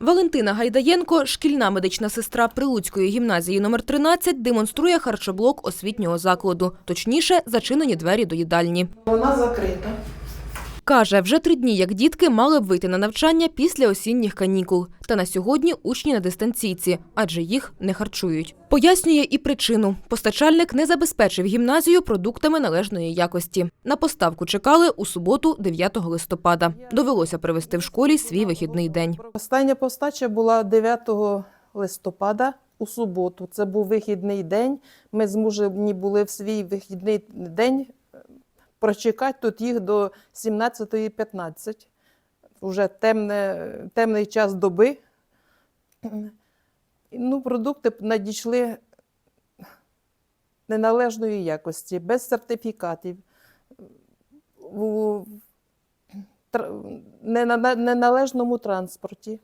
Валентина Гайдаєнко, шкільна медична сестра Прилуцької гімназії номер 13, демонструє харчоблок освітнього закладу, точніше, зачинені двері до їдальні. Вона закрита. Каже, вже три дні, як дітки мали б вийти на навчання після осінніх канікул. Та на сьогодні учні на дистанційці, адже їх не харчують. Пояснює і причину. Постачальник не забезпечив гімназію продуктами належної якості. На поставку чекали у суботу, 9 листопада. Довелося привезти в школі свій вихідний день. Остання постача була 9 листопада у суботу. Це був вихідний день. Ми змушені були в свій вихідний день прочекати тут їх до 17.15. Уже темне, темний час доби. Ну, продукти надійшли неналежної якості, без сертифікатів. Нена- неналежному транспорті.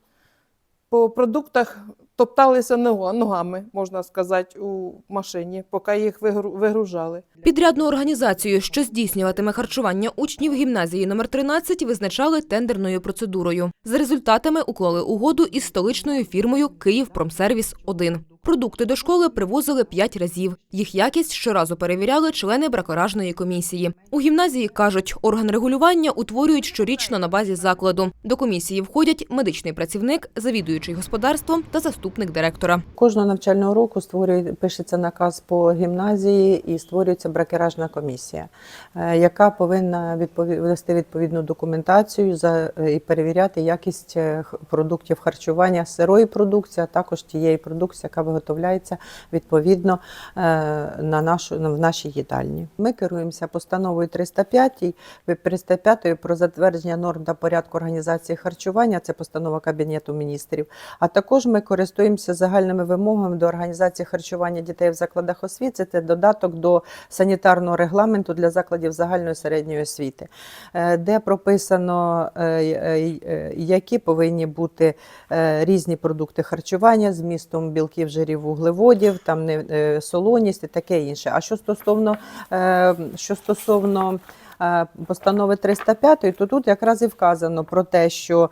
По продуктах топталися нога- ногами, можна сказати, у машині, поки їх вигру- вигружали. Підрядну організацію, що здійснюватиме харчування учнів гімназії номер 13, визначали тендерною процедурою. За результатами уклали угоду із столичною фірмою «Київпромсервіс-1». Продукти до школи привозили п'ять разів. Їх якість щоразу перевіряли члени бракоражної комісії. У гімназії кажуть, орган регулювання утворюють щорічно на базі закладу. До комісії входять медичний працівник, завідуючий господарством та заступник директора. Кожного навчального року створює, пишеться наказ по гімназії і створюється бракеражна комісія, е, яка повинна вести відповідну документацію за, е, і перевіряти якість е, продуктів харчування сирої продукції, а також тієї продукції, яка виготовляється відповідно е, на нашу, в нашій їдальні. Ми керуємося постановою 305, 305 про затвердження норм та порядку організації харчування, це постанова Кабінету міністрів. А також ми користуємося загальними вимогами до організації харчування дітей в закладах освіти. Це додаток до санітарного регламенту для закладів загальної середньої освіти, е, де прописано, е, які повинні бути різні продукти харчування з містом білків, жирів, вуглеводів, там не е, солоність і таке інше. А що стосовно, е, що стосовно Постанови 305, то тут якраз і вказано про те, що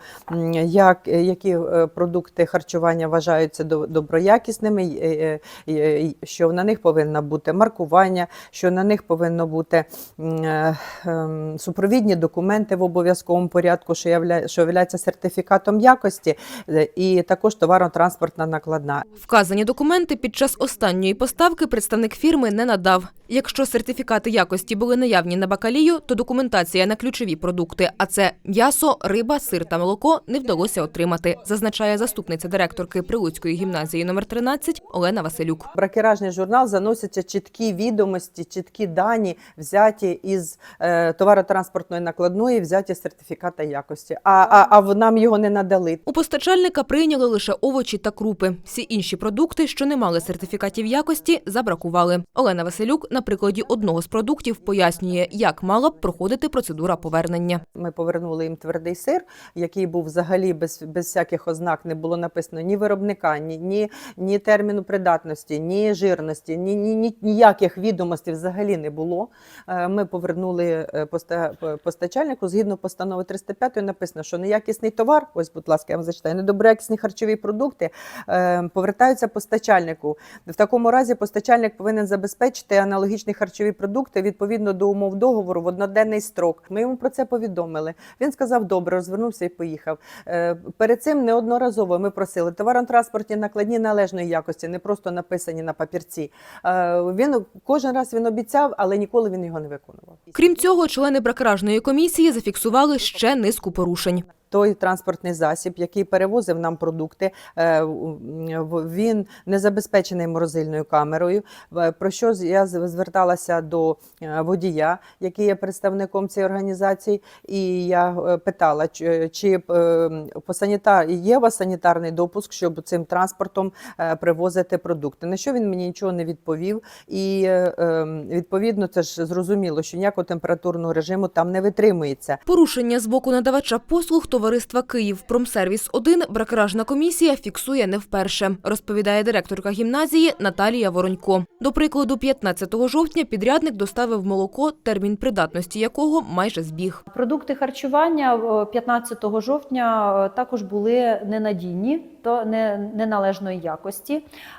як, які е, продукти харчування вважаються до- доброякісними, е, е, що на них повинно бути маркування, що на них повинно бути е, ем, супровідні документи в обов'язковому порядку, що явля- що являються сертифікатом якості, е, і також товарно-транспортна накладна. Вказані документи під час останньої поставки представник фірми не надав. Якщо сертифікати якості були наявні на бакалію, то документація на ключові продукти, а це м'ясо, риба, сир та молоко, не вдалося отримати, зазначає заступниця директорки Прилуцької гімназії номер 13 Олена Василюк. Бракеражний журнал заносяться чіткі відомості, чіткі дані, взяті із е, товаротранспортної накладної, взяті з сертифіката якості. А, а, а нам його не надали. У постачальника прийняли лише овочі та крупи. Всі інші продукти, що не мали сертифікатів якості, забракували. Олена Василюк на прикладі одного з продуктів пояснює, як мала б проходити процедура повернення. Ми повернули їм твердий сир, який був взагалі без, без всяких ознак, не було написано ні виробника, ні, ні, ні терміну придатності, ні жирності, ні, ні, ні, ніяких відомостей взагалі не було. Е, Ми повернули е, постачальнику згідно постанови 305 написано, що неякісний товар, ось, будь ласка, я вам зачитаю, недоброякісні харчові продукти е, повертаються постачальнику. В такому разі постачальник повинен забезпечити аналогічні харчові продукти відповідно до умов договору одноденний строк. Ми йому про це повідомили. Він сказав добре, розвернувся і поїхав. Е, Перед цим неодноразово ми просили товарно-транспортні накладні належної якості, не просто написані на папірці. Е, Він кожен раз він обіцяв, але ніколи він його не виконував. Крім цього, члени бракаражної комісії зафіксували ще низку порушень. Той транспортний засіб, який перевозив нам продукти, е, він не забезпечений морозильною камерою. Про що я зверталася до е, водія, який є представником цієї організації, і я е, питала, чи, по санітар є у вас санітарний допуск, щоб цим транспортом привозити продукти. На що він мені нічого не відповів, і відповідно це ж зрозуміло, що ніякого температурного режиму там не витримується. Порушення з боку надавача послуг товариства Київ Промсервіс 1 бракеражна комісія фіксує не вперше, розповідає директорка гімназії Наталія Воронько. До прикладу, 15 жовтня підрядник доставив молоко, термін придатності якого майже збіг. Продукти харчування е, 15 жовтня е, також були ненадійні то не- неналежної якості.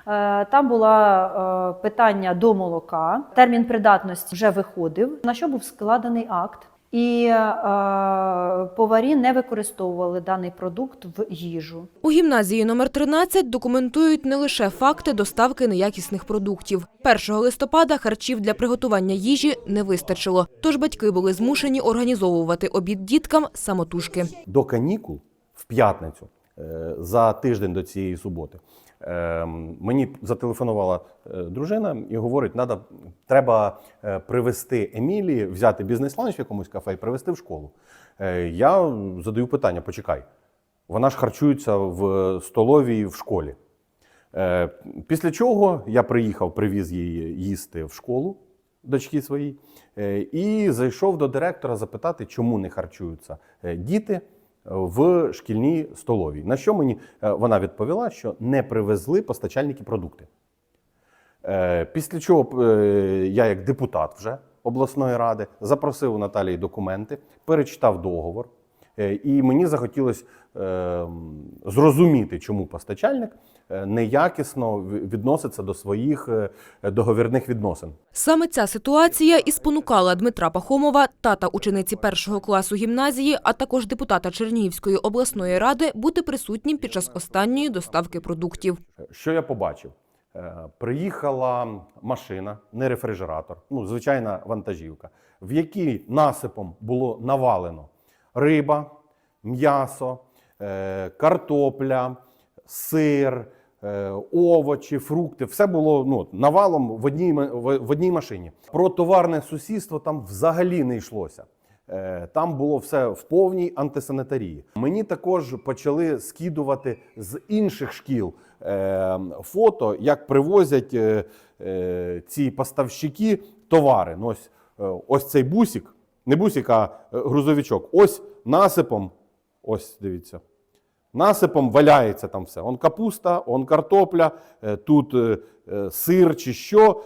Е, Там була е, питання до молока. Термін придатності вже виходив, на що був складений акт. І е, поварі не використовували даний продукт в їжу. У гімназії номер 13 документують не лише факти доставки неякісних продуктів. 1 листопада харчів для приготування їжі не вистачило, тож батьки були змушені організовувати обід діткам самотужки. до канікул в п'ятницю е, за тиждень до цієї суботи. Е, Мені зателефонувала е, дружина і говорить: треба е, привезти Емілії, взяти бізнес-ланч в якомусь кафе і привезти в школу. Е, Я задаю питання: почекай, вона ж харчується в столовій в школі. Після чого я приїхав, привіз її їсти в школу дочки своїй, і зайшов до директора запитати, чому не харчуються діти в шкільній столовій. На що мені е, вона відповіла, що не привезли постачальники продукти. Е, Після чого е, я, як депутат вже обласної ради, запросив у Наталії документи, перечитав договор. Е, І мені захотілося е, зрозуміти, чому постачальник е, неякісно відноситься до своїх договірних відносин. Саме ця ситуація і спонукала Дмитра Пахомова, тата учениці першого класу гімназії, а також депутата Чернігівської обласної ради бути присутнім під час останньої доставки продуктів. Що я побачив? Приїхала машина, не рефрижератор, ну, звичайна вантажівка, в якій насипом було навалено риба, м'ясо, е, картопля, сир, е, овочі, фрукти. Все було ну, навалом в одній, в одній машині. Про товарне сусідство там взагалі не йшлося. Е, Там було все в повній антисанітарії. Мені також почали скидувати з інших шкіл фото, як привозять ці поставщики товари. Ну, ось, ось цей бусик, не бусик, а е, грузовичок. Ось насипом, ось дивіться. Насипом валяється там все. Он капуста, он картопля, е, тут е, сир чи що,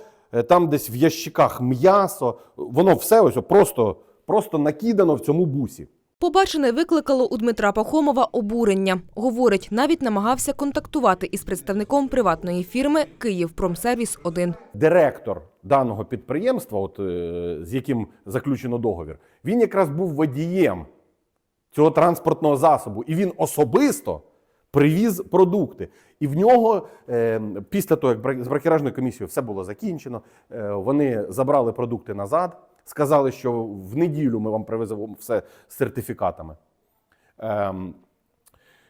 там десь в ящиках м'ясо. Воно все ось просто, просто накидано в цьому бусі. Побачене викликало у Дмитра Пахомова обурення. Говорить, навіть намагався контактувати із представником приватної фірми Київ Промсервіс 1 Директор даного підприємства, от, е, з яким заключено договір, він якраз був водієм цього транспортного засобу, і він особисто привіз продукти. І в нього, е, після того, як з бракеражною комісією все було закінчено, е, вони забрали продукти назад, сказали, що в неділю ми вам привеземо все з сертифікатами. Ем,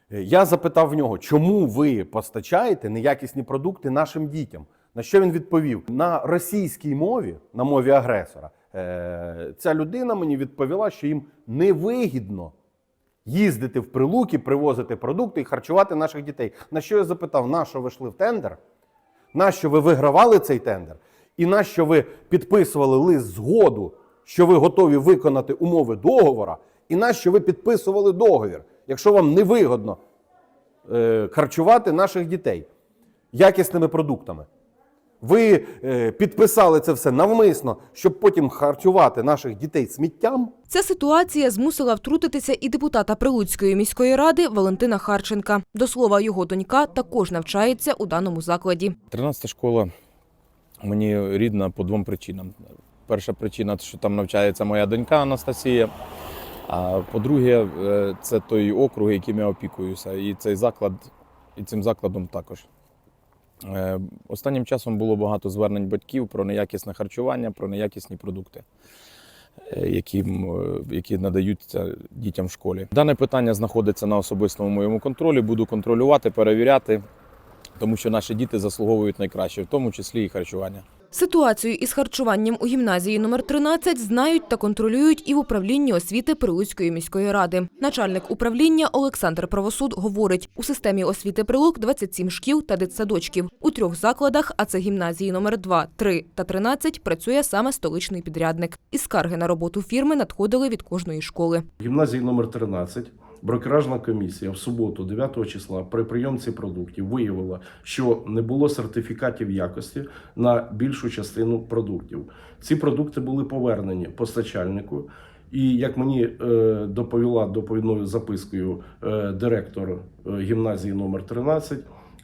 я запитав в нього, чому ви постачаєте неякісні продукти нашим дітям? На що він відповів? На російській мові, на мові агресора, е, ця людина мені відповіла, що їм невигідно їздити в прилуки, привозити продукти і харчувати наших дітей. На що я запитав, на що ви йшли в тендер? На що ви вигравали цей тендер? І на що ви підписували лист згоду, що ви готові виконати умови договора? І на що ви підписували договір, якщо вам невигодно е, харчувати наших дітей якісними продуктами? Ви е, підписали це все навмисно, щоб потім харчувати наших дітей сміттям? Ця ситуація змусила втрутитися і депутата Прилуцької міської ради Валентина Харченка. До слова, його донька також навчається у даному закладі. 13 школа мені рідна по двом причинам. Перша причина, що там навчається моя донька Анастасія. А по-друге, е, це той округ, яким я опікуюся. І цей заклад, і цим закладом також. Е, Останнім часом було багато звернень батьків про неякісне харчування, про неякісні продукти, е, які, які надаються дітям в школі. Дане питання знаходиться на особистому моєму контролі. Буду контролювати, перевіряти тому що наші діти заслуговують найкраще, в тому числі і харчування. Ситуацію із харчуванням у гімназії номер 13 знають та контролюють і в управлінні освіти Прилуцької міської ради. Начальник управління Олександр Правосуд говорить, у системі освіти Прилук 27 шкіл та дитсадочків. У трьох закладах, а це гімназії номер 2, 3 та 13, працює саме столичний підрядник. І скарги на роботу фірми надходили від кожної школи. Гімназії номер 13 брокеражна комісія в суботу, 9 числа, при прийомці продуктів виявила, що не було сертифікатів якості на більшу частину продуктів. Ці продукти були повернені постачальнику. І як мені е, доповіла доповідною запискою е, директор е, гімназії номер 13,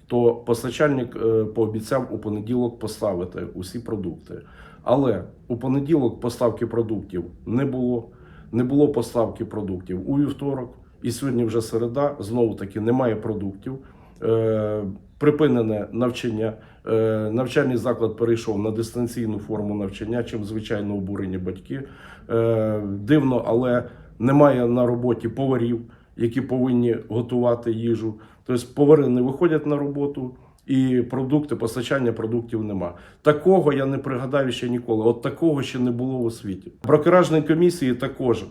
то постачальник пообіцяв у понеділок поставити усі продукти. Але у понеділок поставки продуктів не було. Не було поставки продуктів у вівторок, і сьогодні вже середа. Знову таки немає продуктів. Е, припинене навчання. Е, навчальний заклад перейшов на дистанційну форму навчання, чим звичайно обурені батьки. Е, дивно, але немає на роботі поварів, які повинні готувати їжу. Тобто повари не виходять на роботу. І продукти, постачання продуктів нема. Такого я не пригадаю ще ніколи. От такого ще не було у світі. Брокеражні комісії також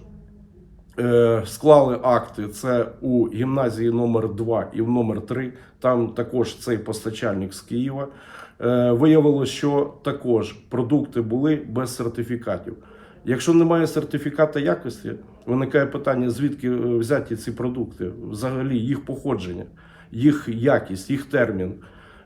склали акти. Це у гімназії номер 2 і в номер 3. Там також цей постачальник з Києва. Е, виявилося, що також продукти були без сертифікатів. Якщо немає сертифіката якості, виникає питання, звідки е, взяті ці продукти, взагалі їх походження, їх якість, їх термін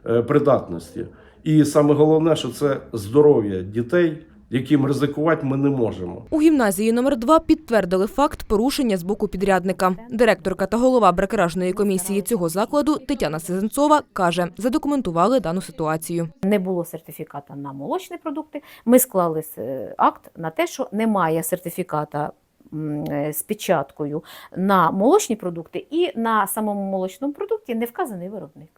е, придатності. І саме головне, що це здоров'я дітей, яким ризикувати ми не можемо. У гімназії номер 2 підтвердили факт порушення з боку підрядника. Директорка та голова бракеражної комісії цього закладу Тетяна Сезенцова каже, задокументували дану ситуацію. не було сертифіката на молочні продукти. Ми склали е, акт на те, що немає сертифіката е, з печаткою на молочні продукти, і на самому молочному продукті не вказаний виробник.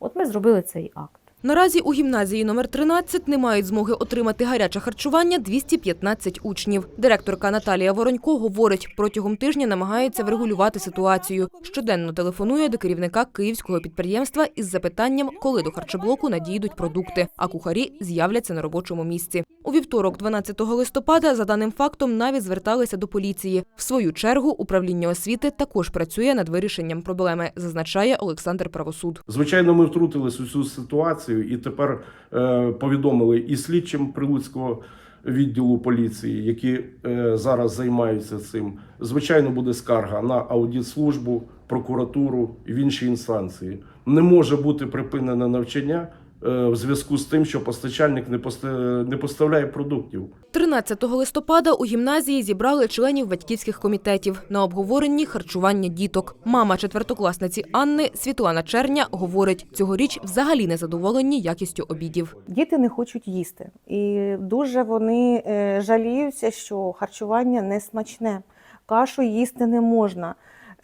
От ми зробили цей акт. Наразі у гімназії номер 13 не мають змоги отримати гаряче харчування 215 учнів. Директорка Наталія Воронько говорить, протягом тижня намагається врегулювати ситуацію. Щоденно телефонує до керівника київського підприємства із запитанням, коли до харчоблоку надійдуть продукти, а кухарі з'являться на робочому місці. У вівторок, 12 листопада, за даним фактом навіть зверталися до поліції. В свою чергу управління освіти також працює над вирішенням проблеми, зазначає Олександр Правосуд. Звичайно, ми втрутились у цю ситуацію і тепер е, повідомили і слідчим Прилуцького відділу поліції, які е, зараз займаються цим. Звичайно, буде скарга на аудитслужбу, прокуратуру і в інші інстанції. Не може бути припинене навчання в зв'язку з тим, що постачальник не поста- не поставляє продуктів. 13 листопада у гімназії зібрали членів батьківських комітетів на обговоренні харчування діток. Мама четвертокласниці Анни Світлана Черня говорить, цьогоріч взагалі не задоволені якістю обідів. Діти не хочуть їсти, і дуже вони е, жаліються, що харчування не смачне, кашу їсти не можна.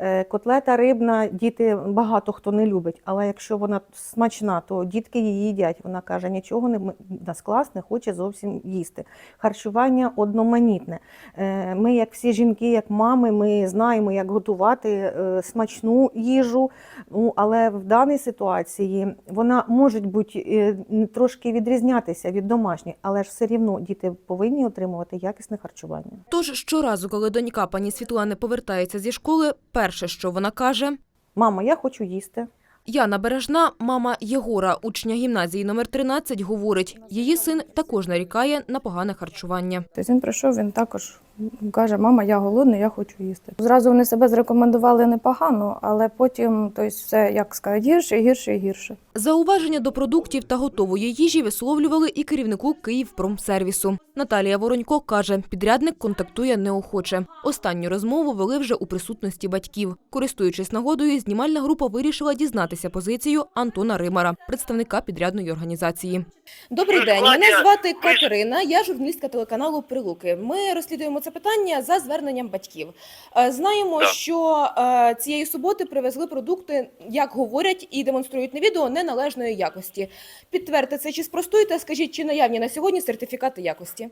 Е, Котлета рибна діти багато хто не любить, але якщо вона смачна, то дітки її їдять. Вона каже, нічого не нас клас не хоче зовсім їсти. Харчування одноманітне. Е, Ми, як всі жінки, як мами, ми знаємо, як готувати е, смачну їжу. Ну, але в даній ситуації вона може бути трошки відрізнятися від домашньої, але ж все рівно діти повинні отримувати якісне харчування. Тож щоразу, коли донька пані Світлани повертається зі школи, перше, що вона каже. Мама, я хочу їсти. Яна Бережна, мама Єгора, учня гімназії номер 13, говорить, її син також нарікає на погане харчування. Він прийшов, він також каже: Мама, я голодний, я хочу їсти. Зразу вони себе зрекомендували непогано, але потім тобто, все, як сказати, гірше, гірше і гірше. Зауваження до продуктів та готової їжі висловлювали і керівнику Київпромсервісу. Наталія Воронько каже, підрядник контактує неохоче. Останню розмову вели вже у присутності батьків. Користуючись нагодою, знімальна група вирішила дізнатися позицію Антона Римара, представника підрядної організації. Добрий день. Мене звати Катерина. Я журналістка телеканалу Прилуки. Ми розслідуємо це питання за зверненням батьків. Е, Знаємо, що е, цієї суботи привезли продукти, як говорять і демонструють на відео, неналежної якості. Підтвердьте це чи спростуйте, скажіть, чи наявні на сьогодні сертифікати якості?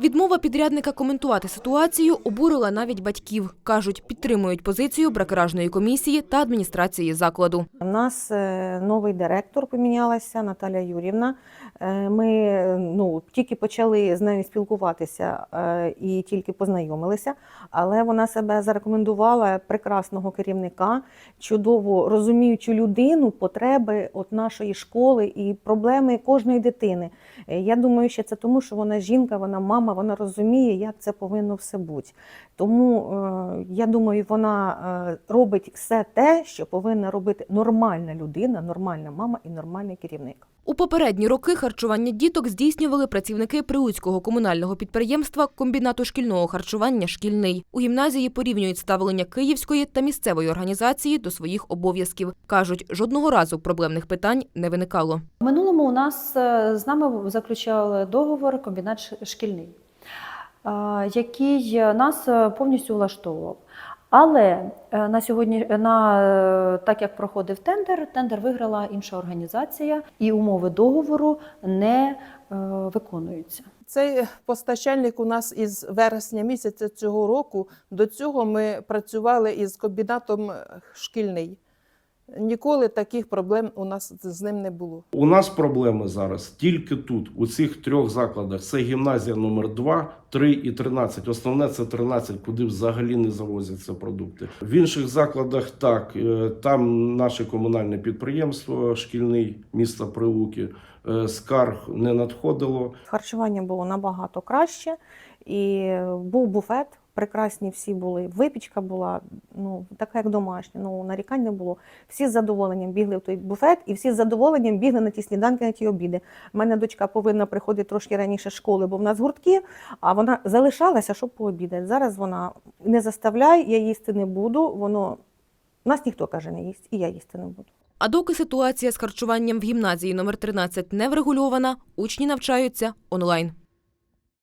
Відмова підрядника коментувати ситуацію обурила навіть батьків. Кажуть, підтримують позицію бракеражної комісії та адміністрації закладу. У нас е, новий директор помінялася Наталя Юрівна. Е, Ми ну, тільки почали з нею спілкуватися е, і тільки познайомилися, але вона себе зарекомендувала прекрасного керівника, чудово розуміючу людину, потреби от нашої школи і проблеми кожної дитини. Я думаю, що це тому, що вона жінка, вона мама, вона розуміє, як це повинно все бути. Тому е, я думаю, вона е, робить все те, що повинна робити нормальна людина, нормальна мама і нормальний керівник. У попередні роки харчування діток здійснювали працівники Прилуцького комунального підприємства комбінату шкільного харчування Шкільний. У гімназії порівнюють ставлення київської та місцевої організації до своїх обов'язків. кажуть, жодного разу проблемних питань не виникало. В минулому у нас е, з нами заключав договор комбінат Ш- шкільний, який нас повністю влаштовував. Але е, на сьогодні, на е, так як проходив тендер, тендер виграла інша організація, і умови договору не е, виконуються. Цей постачальник у нас із вересня місяця цього року. До цього ми працювали із комбінатом шкільний. Ніколи таких проблем у нас з ним не було. У нас проблеми зараз тільки тут, у цих трьох закладах. Це гімназія номер 2, 3 і 13. Основне це 13, куди взагалі не завозяться продукти. В інших закладах так, е, там наше комунальне підприємство, шкільний міста Прилуки, е, скарг не надходило. Харчування було набагато краще, і був буфет. Прекрасні всі були. Випічка була ну така, як домашня. Ну нарікань не було. Всі з задоволенням бігли в той буфет, і всі з задоволенням бігли на ті сніданки, на ті обіди. У мене дочка повинна приходити трошки раніше школи, бо в нас гуртки, а вона залишалася, щоб пообідати. Зараз вона не заставляє, я їсти не буду. Воно нас ніхто каже, не їсть, і я їсти не буду. А доки ситуація з харчуванням в гімназії номер 13 не врегульована, учні навчаються онлайн.